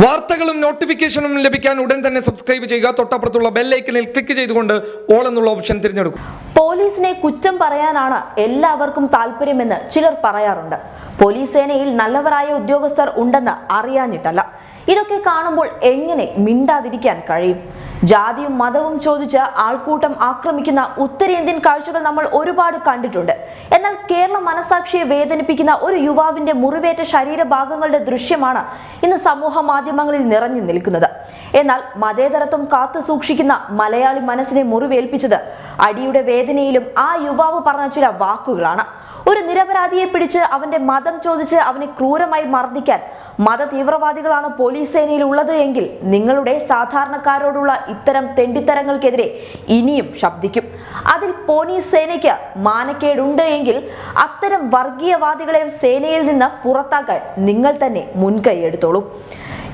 വാർത്തകളും നോട്ടിഫിക്കേഷനും ലഭിക്കാൻ ഉടൻ തന്നെ സബ്സ്ക്രൈബ് ചെയ്യുക. തൊട്ടപ്പുറത്തുള്ള ബെല്ലൈക്കനിൽ ക്ലിക്ക് ചെയ്തുകൊണ്ട് ഓൾ എന്നുള്ള ഓപ്ഷൻ തിരഞ്ഞെടുക്കും. പോലീസിനെ കുറ്റം പറയാനാണ് എല്ലാവർക്കും താല്പര്യമെന്ന് ചിലർ പറയാറുണ്ട്. പോലീസ് സേനയിൽ നല്ലവരായ ഉദ്യോഗസ്ഥർ ഉണ്ടെന്ന് അറിയാഞ്ഞിട്ടല്ല. ഇതൊക്കെ കാണുമ്പോൾ എങ്ങനെ മിണ്ടാതിരിക്കാൻ കഴിയും? ജാതിയും മതവും ചോദിച്ച് ആൾക്കൂട്ടം ആക്രമിക്കുന്ന ഉത്തരേന്ത്യൻ കാഴ്ചകൾ നമ്മൾ ഒരുപാട് കണ്ടിട്ടുണ്ട്. എന്നാൽ കേരള മനസാക്ഷിയെ വേദനിപ്പിക്കുന്ന ഒരു യുവാവിന്റെ മുറിവേറ്റ ശരീരഭാഗങ്ങളുടെ ദൃശ്യമാണ് ഇന്ന് സമൂഹ മാധ്യമങ്ങളിൽ നിറഞ്ഞു നിൽക്കുന്നത്. എന്നാൽ മതേതരത്വം കാത്തു സൂക്ഷിക്കുന്ന മലയാളി മനസ്സിനെ മുറിവേൽപ്പിച്ചത് അടിയുടെ വേദനയിലും ആ യുവാവ് പറഞ്ഞ ചില വാക്കുകളാണ്. ഒരു നിരപരാധിയെ പിടിച്ച് അവന്റെ മതം ചോദിച്ച് അവനെ ക്രൂരമായി മർദ്ദിക്കാൻ മത തീവ്രവാദികളാണ് പോലീസ് സേനയിൽ ഉള്ളത് എങ്കിൽ നിങ്ങളുടെ സാധാരണക്കാരോടുള്ള ഇത്തരം തെണ്ടിത്തരങ്ങൾക്കെതിരെ ഇനിയും ശബ്ദിക്കും. അതിൽ പോലീസ് സേനയ്ക്ക് മാനക്കേടുണ്ട് എങ്കിൽ അത്തരം വർഗീയവാദികളെയും സേനയിൽ നിന്ന് പുറത്താക്കാൻ നിങ്ങൾ തന്നെ മുൻകൈയെടുത്തോളൂ.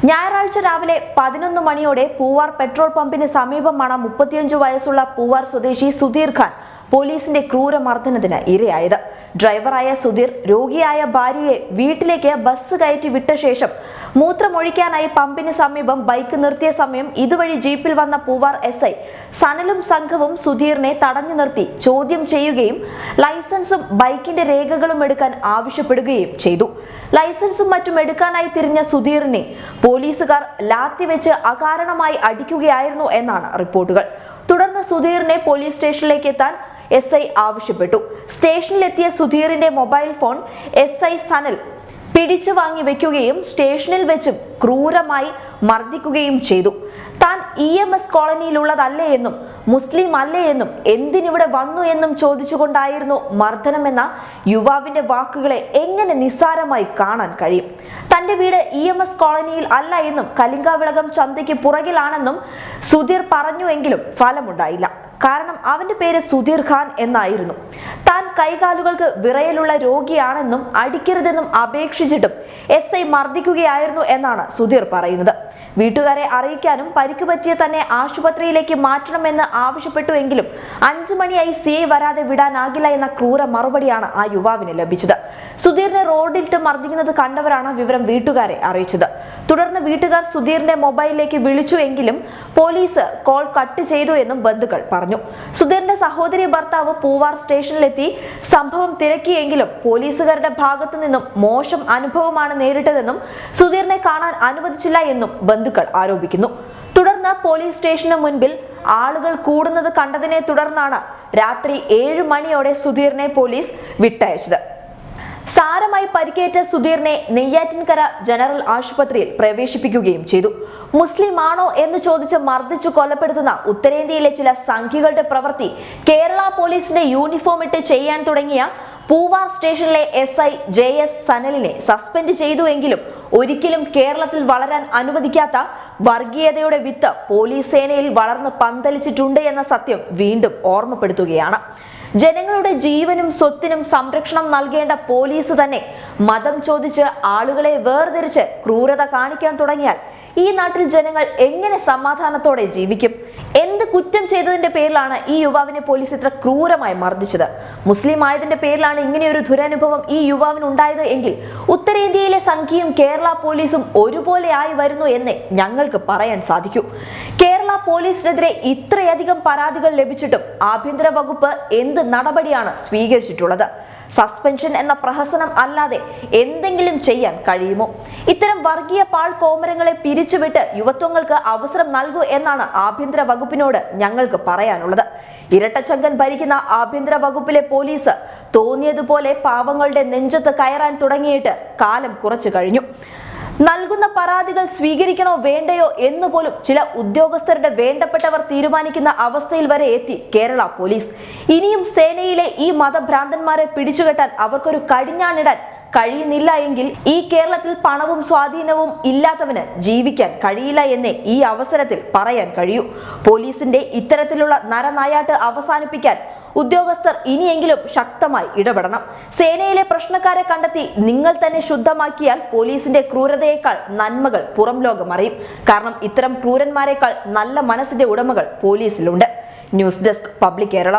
ഞായറാഴ്ച രാവിലെ പതിനൊന്ന് മണിയോടെ പൂവാർ പെട്രോൾ പമ്പിന് സമീപമാണ് മുപ്പത്തിയഞ്ചു വയസ്സുള്ള പൂവാർ സ്വദേശി സുധീർ ഖാൻ പോലീസിന്റെ ക്രൂരമർദ്ദനത്തിന് ഇരയായത്. ഡ്രൈവറായ സുധീർ രോഗിയായ ഭാര്യയെ വീട്ടിലേക്ക് ബസ് കയറ്റി വിട്ട ശേഷം മൂത്രമൊഴിക്കാനായി പമ്പിന് സമീപം ബൈക്ക് നിർത്തിയ സമയം ഇതുവഴി ജീപ്പിൽ വന്ന പൂവാർ എസ് ഐ സനലും സംഘവും സുധീറിനെ തടഞ്ഞു നിർത്തി ചോദ്യം ചെയ്യുകയും ലൈസൻസും ബൈക്കിന്റെ രേഖകളും എടുക്കാൻ ആവശ്യപ്പെടുകയും ചെയ്തു. ലൈസൻസും മറ്റും എടുക്കാനായി തിരിഞ്ഞ സുധീറിനെ പോലീസുകാർ ലാത്തി വെച്ച് അകാരണമായി അടിക്കുകയായിരുന്നു എന്നാണ് റിപ്പോർട്ടുകൾ. തുടർന്ന് സുധീറിനെ പോലീസ് സ്റ്റേഷനിലേക്ക് എത്താൻ എസ് ഐ ആവശ്യപ്പെട്ടു. സ്റ്റേഷനിലെത്തിയ സുധീറിന്റെ mobile phone S I Sanal പിടിച്ചു വാങ്ങി വെക്കുകയും സ്റ്റേഷനിൽ വെച്ചും ക്രൂരമായി മർദ്ദിക്കുകയും ചെയ്തു. താൻ ഇ എം എസ് കോളനിയിലുള്ളതല്ലേ എന്നും മുസ്ലിം അല്ലേ എന്നും എന്തിനിവിടെ വന്നു എന്നും ചോദിച്ചുകൊണ്ടായിരുന്നു മർദ്ദനമെന്ന യുവാവിന്റെ വാക്കുകളെ എങ്ങനെ നിസ്സാരമായി കാണാൻ കഴിയും? തന്റെ വീട് ഇ എം എസ് കോളനിയിൽ അല്ല എന്നും കലിങ്കാവിളകം ചന്തയ്ക്ക് പുറകിലാണെന്നും സുധീർ പറഞ്ഞുവെങ്കിലും ഫലമുണ്ടായില്ല. കാരണം അവന്റെ പേര് സുധീർ ഖാൻ എന്നായിരുന്നു. താൻ കൈകാലുകൾക്ക് വിറയലുള്ള രോഗിയാണെന്നും അടിക്കരുതെന്നും അപേക്ഷിച്ചിട്ടും എസ് ഐ മർദ്ദിക്കുകയായിരുന്നു എന്നാണ് സുധീർ പറയുന്നത്. വീട്ടുകാരെ അറിയിക്കാനും പരിക്ക് പറ്റിയ തന്നെ ആശുപത്രിയിലേക്ക് മാറ്റണമെന്ന് ആവശ്യപ്പെട്ടുവെങ്കിലും അഞ്ചു മണിയായി സി ഐ വരാതെ വിടാനാകില്ല എന്ന ക്രൂര മറുപടിയാണ് ആ യുവാവിന് ലഭിച്ചത്. സുധീറിനെ റോഡിലിട്ട് മർദ്ദിക്കുന്നത് കണ്ടവരാണ് വിവരം വീട്ടുകാരെ അറിയിച്ചത്. തുടർന്ന് വീട്ടുകാർ സുധീറിന്റെ മൊബൈലിലേക്ക് വിളിച്ചുവെങ്കിലും പോലീസ് കോൾ കട്ട് ചെയ്തു എന്നും ബന്ധുക്കൾ പറഞ്ഞു. സുധീറിന്റെ സഹോദരി ഭർത്താവ് പൂവാർ സ്റ്റേഷനിലെത്തി സംഭവം തിരക്കിയെങ്കിലും പോലീസുകാരുടെ ഭാഗത്തു നിന്നും മോശം അനുഭവമാണ് നേരിട്ടതെന്നും സുധീറിനെ കാണാൻ അനുവദിച്ചില്ല എന്നും ബന്ധുക്കൾ ആരോപിക്കുന്നു. തുടർന്ന് പോലീസ് സ്റ്റേഷന് മുൻപിൽ ആളുകൾ കൂടുന്നത് കണ്ടതിനെ തുടർന്നാണ് രാത്രി ഏഴ് മണിയോടെ സുധീറിനെ പോലീസ് വിട്ടയച്ചത്. സാരമായി പരിക്കേറ്റ സുധീറിനെ നെയ്യാറ്റിൻകര ജനറൽ ആശുപത്രിയിൽ പ്രവേശിപ്പിക്കുകയും ചെയ്തു. മുസ്ലിം ആണോ എന്ന് ചോദിച്ച് മർദ്ദിച്ചു കൊലപ്പെടുത്തുന്ന ഉത്തരേന്ത്യയിലെ ചില സംഖ്യകളുടെ പ്രവൃത്തി കേരള പോലീസിന്റെ യൂണിഫോം ഇട്ട് ചെയ്യാൻ തുടങ്ങിയ പൂവാർ സ്റ്റേഷനിലെ എസ് ഐ ജെ എസ് സനലിനെ സസ്പെൻഡ് ചെയ്തുവെങ്കിലും ഒരിക്കലും കേരളത്തിൽ വളരാൻ അനുവദിക്കാത്ത വർഗീയതയുടെ വിത്ത് പോലീസ് സേനയിൽ വളർന്ന് പന്തലിച്ചിട്ടുണ്ട് എന്ന സത്യം വീണ്ടും ഓർമ്മപ്പെടുത്തുകയാണ്. ജനങ്ങളുടെ ജീവനും സ്വത്തിനും സംരക്ഷണം നൽകേണ്ട പോലീസ് തന്നെ മതം ചോദിച്ച് ആളുകളെ വേർതിരിച്ച് ക്രൂരത കാണിക്കാൻ തുടങ്ങിയാൽ ഈ നാട്ടിൽ ജനങ്ങൾ എങ്ങനെ സമാധാനത്തോടെ ജീവിക്കും? എന്ത് കുറ്റം ചെയ്തതിന്റെ പേരിലാണ് ഈ യുവാവിനെ പോലീസ് ഇത്ര ക്രൂരമായി മർദ്ദിച്ചത്? മുസ്ലിം ആയതിന്റെ പേരിലാണ് ഇങ്ങനെയൊരു ദുരനുഭവം ഈ യുവാവിന് ഉണ്ടായത് എങ്കിൽ ഉത്തരേന്ത്യയിലെ സംഖ്യയും കേരള പോലീസും ഒരുപോലെ ആയി വരുന്നു എന്നേ ഞങ്ങൾക്ക് പറയാൻ സാധിക്കൂ. കേരള പോലീസിനെതിരെ ഇത്രയധികം പരാതികൾ ലഭിച്ചിട്ടും ആഭ്യന്തര വകുപ്പ് എന്ത് നടപടിയാണ് സ്വീകരിച്ചിട്ടുള്ളത്? സസ്പെൻഷൻ എന്ന പ്രഹസനം അല്ലാതെ എന്തെങ്കിലും ചെയ്യാൻ കഴിയുമോ? ഇത്തരം വർഗീയ പാൾ കോമരങ്ങളെ പിരിച്ചുവിട്ട് യുവത്വങ്ങൾക്ക് അവസരം നൽകൂ എന്നാണ് ആഭ്യന്തര വകുപ്പിനോട് ഞങ്ങൾക്ക് പറയാനുള്ളത്. ഇരട്ടച്ചങ്കൻ ഭരിക്കുന്ന ആഭ്യന്തര വകുപ്പിലെ പോലീസ് തോന്നിയതുപോലെ പാവങ്ങളുടെ നെഞ്ചത്ത് കയറാൻ തുടങ്ങിയിട്ട് കാലം കുറച്ചു കഴിഞ്ഞു. നൽകുന്ന പരാതികൾ സ്വീകരിക്കണോ വേണ്ടയോ എന്ന് പോലും ചില ഉദ്യോഗസ്ഥരുടെ വേണ്ടപ്പെട്ടവർ തീരുമാനിക്കുന്ന അവസ്ഥയിൽ വരെ എത്തി കേരള പോലീസ്. ഇനിയും സേനയിലെ ഈ മതഭ്രാന്തന്മാരെ പിടിച്ചുകെട്ടാൻ അവർക്കൊരു കടിഞ്ഞാണിടാൻ കഴിയുന്നില്ല എങ്കിൽ ഈ കേരളത്തിൽ പണവും സ്വാധീനവും ഇല്ലാത്തവന് ജീവിക്കാൻ കഴിയില്ല എന്നേ ഈ അവസരത്തിൽ പറയാൻ കഴിയൂ. പോലീസിന്റെ ഇത്തരത്തിലുള്ള നരനായാട്ട് അവസാനിപ്പിക്കാൻ ഉദ്യോഗസ്ഥർ ഇനിയെങ്കിലും ശക്തമായി ഇടപെടണം. സേനയിലെ പ്രശ്നക്കാരെ കണ്ടെത്തി നിങ്ങൾ തന്നെ ശുദ്ധമാക്കിയാൽ പോലീസിന്റെ ക്രൂരതയേക്കാൾ നന്മകൾ പുറം ലോകം അറിയും. കാരണം ഇത്തരം ക്രൂരന്മാരെക്കാൾ നല്ല മനസ്സിന്റെ ഉടമകൾ പോലീസിലുണ്ട്. News desk public Kerala.